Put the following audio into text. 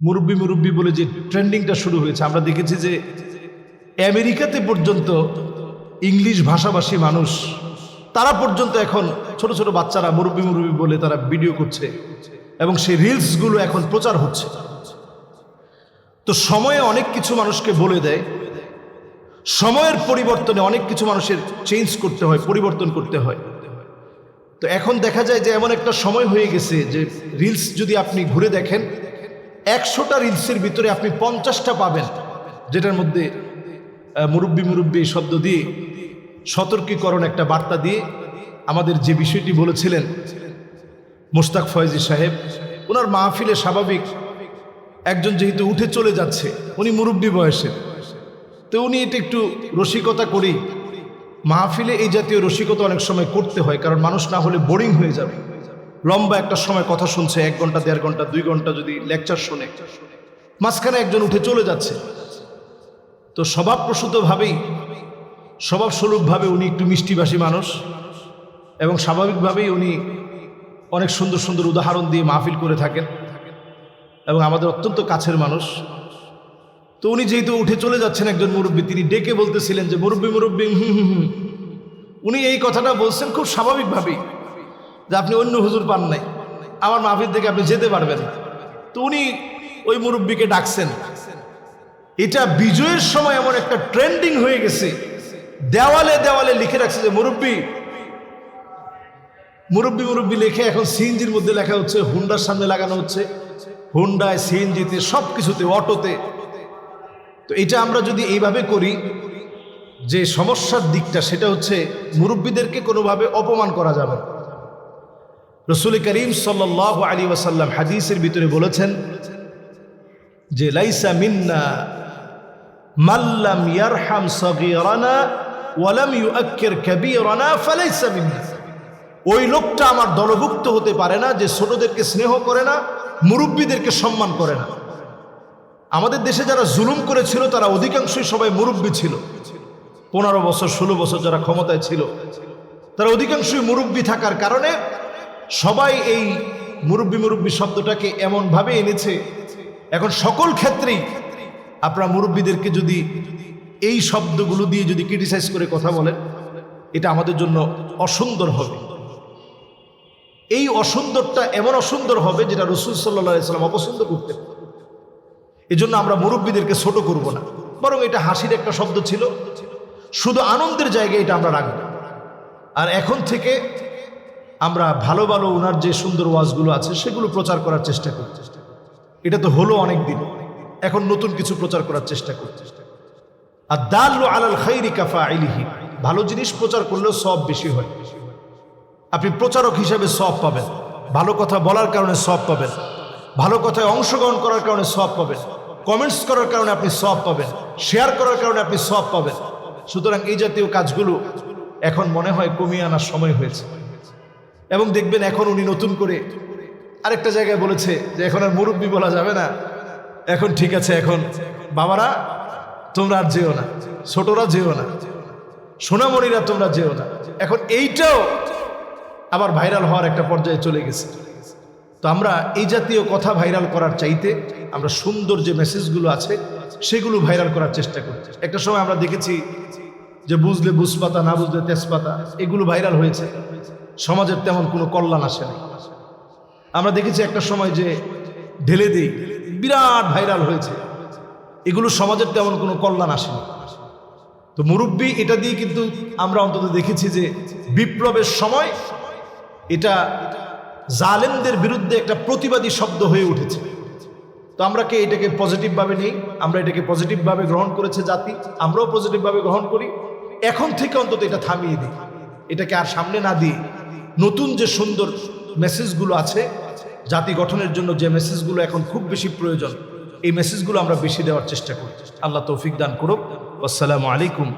মুরব্বি মুরব্বী বলে যে ট্রেন্ডিংটা শুরু হয়েছে। আমরা দেখেছি যে আমেরিকাতে পর্যন্ত ইংলিশ ভাষাভাষী মানুষ, তারা পর্যন্ত এখন ছোট ছোট বাচ্চারা মুরব্বি মুরব্বি বলে তারা ভিডিও করছে এবং সেই রিলসগুলো এখন প্রচার হচ্ছে। তো সময়ে অনেক কিছু মানুষকে বলে দেয়, সময়ের পরিবর্তনে অনেক কিছু মানুষের চেঞ্জ করতে হয়, পরিবর্তন করতে হয়। তো এখন দেখা যায় যে এমন একটা সময় হয়ে গেছে যে রিলস যদি আপনি ঘুরে দেখেন একশোটা রিলসের ভিতরে আপনি পঞ্চাশটা পাবেন, যেটার মধ্যে মুরব্বি মুরব্বি শব্দ দিয়ে সতর্কীকরণ একটা বার্তা দিয়ে আমাদের যে বিষয়টি বলেছিলেন মোস্তাক ফয়েজি সাহেব, ওনার মাহফিলে স্বাভাবিক একজন যেহেতু উঠে চলে যাচ্ছে, উনি মুরব্বী বয়সের তো উনি এটা একটু রসিকতা করেই মাহফিলে এই জাতীয় রসিকতা অনেক সময় করতে হয়, কারণ মানুষ না হলে বোরিং হয়ে যাবে। লম্বা একটা সময় কথা শুনছে, এক ঘণ্টা, দেড় ঘণ্টা, দুই ঘণ্টা যদি লেকচার শোনে। মাঝখানে একজন উঠে চলে যাচ্ছে। তো স্বভাবপ্রসূতভাবেই স্বভাবস্বরূপভাবে উনি একটু মিষ্টিভাষী মানুষ এবং স্বাভাবিকভাবেই উনি অনেক সুন্দর সুন্দর উদাহরণ দিয়ে মাহফিল করে থাকেন এবং আমাদের অত্যন্ত কাছের মানুষ। তো উনি যেহেতু উঠে চলে যাচ্ছেন একজন মুরব্বী, তিনি ডেকে বলতেছিলেন যে, মুরব্বী মুরব্বী হুম হুম হুম। উনি এই কথাটা বলছেন খুব স্বাভাবিকভাবেই। যে আপনি অন্য হুজুর পান নাই। আমার মাহফিল থেকে আপনি যেতে পারবেন। তো উনি ওই মুরব্বীকে ডাকছেন। এটা বিজয়ের সময় এমন একটা ট্রেন্ডিং হয়ে গেছে। দেওয়ালে দেওয়ালে লিখে রাখছে যে, মুরব্বী মুরব্বী মুরব্বী লিখে এখন সিএনজির মধ্যে লেখা হচ্ছে, হুন্ডার সামনে লাগানো হচ্ছে। হুন্ডায়, সিএনজিতে সব কিছুতে অটোতে। তো এটা আমরা যদি এইভাবে করি, যে সমস্যার দিকটা, সেটা হচ্ছে মুরব্বীদেরকে কোনোভাবে অপমান করা যাবে না। রসুল করিম সাল্লাহ আলী ওয়াসাল্লাম হাদিসের ভিতরে বলেছেন যে, লাইসা মিন্না মাল্লাম ইয়ারহাম সগীরানা ওয়ালাম ইউআক্কির কাবীরানা ফালাইসা মিন্না। ওই লোকটা আমার দলভুক্ত হতে পারে না, যে ছোটদেরকে স্নেহ করে না, মুরব্বীদেরকে সম্মান করে না। আমাদের দেশে যারা জুলুম করেছিল, তারা অধিকাংশই সবাই মুরব্বী ছিল। পনেরো বছর, ষোলো বছর যারা ক্ষমতায় ছিল, তারা অধিকাংশই মুরব্বী থাকার কারণে সবাই এই মুরব্বী মুরব্বী শব্দটাকে এমনভাবে এনেছে। এখন সকল ক্ষেত্রেই আপনারা মুরব্বীদেরকে যদি এই শব্দগুলো দিয়ে যদি ক্রিটিসাইজ করে কথা বলেন, এটা আমাদের জন্য অসুন্দর হবে। এই অসুন্দরটা এমন অসুন্দর হবে যেটা রসুল সাল্লাহ সাল্লাম অপছন্দ করতেন। এই জন্য আমরা মুরব্বীদেরকে ছোট করব না, বরং এটা হাসির একটা শব্দ ছিল। শুধু আনন্দের জায়গায় এটা আমরা রাখব। আর এখন থেকে আমরা ভালো ভালো ওনার যে সুন্দর ওয়াজগুলো আছে, সেগুলো প্রচার করার চেষ্টা করি। এটা তো হলো অনেক দিন এখন নতুন কিছু প্রচার করার চেষ্টা করি। আর দাল্লু আলাল খৈরি কাফা আইলিহি ভালো জিনিস প্রচার করলেও সব বেশি হয়। আপনি প্রচারক হিসাবে সব পাবেন। ভালো কথা বলার কারণে সব পাবেন। ভালো কথায় অংশগ্রহণ করার কারণে সব পাবেন। কমেন্টস করার কারণে আপনি সব পাবেন। শেয়ার করার কারণে আপনি সব পাবেন। সুতরাং এই জাতীয় কাজগুলো এখন মনে হয় কমিয়ে আনার সময় হয়েছে। এবং দেখবেন এখন উনি নতুন করে আরেকটা জায়গায় বলেছে যে এখন আর মুরব্বী বলা যাবে না। এখন ঠিক আছে, এখন বাবারা, তোমরা আর যেও না, ছোটরা যেও না, সোনামণিরা তোমরা যেও না। এখন এইটাও আবার ভাইরাল হওয়ার একটা পর্যায়ে চলে গেছে। তো আমরা এই জাতীয় কথা ভাইরাল করার চাইতে আমরা সুন্দর যে মেসেজগুলো আছে, সেগুলো ভাইরাল করার চেষ্টা করছি একটা সময় আমরা দেখেছি যে বুঝলে বুঝপাতা, না বুঝলে তেজপাতা, এগুলো ভাইরাল হয়েছে। সমাজের তেমন কোনো কল্যাণ আসে না আমরা দেখেছি একটা সময় যে ঢেলে দিই বিরাট ভাইরাল হয়েছে। এগুলো সমাজের তেমন কোনো কল্যাণ আসে না তো মুরব্বী, এটা দিয়ে কিন্তু আমরা অন্তত দেখেছি যে বিপ্লবের সময় এটা জালেমদের বিরুদ্ধে একটা প্রতিবাদী শব্দ হয়ে উঠেছে। তো আমরা কে এটাকে পজিটিভভাবে নেই? আমরা এটাকে পজিটিভভাবে গ্রহণ করেছে জাতি। আমরাও পজিটিভভাবে গ্রহণ করি। এখন থেকে অন্তত এটা থামিয়ে দিই এটাকে আর সামনে না দিয়ে নতুন যে সুন্দর মেসেজগুলো আছে, জাতি গঠনের জন্য যে মেসেজগুলো এখন খুব বেশি প্রয়োজন, এই মেসেজগুলো আমরা বেশি দেওয়ার চেষ্টা করি। আল্লাহ তৌফিক দান করুক। আসসালামু আলাইকুম।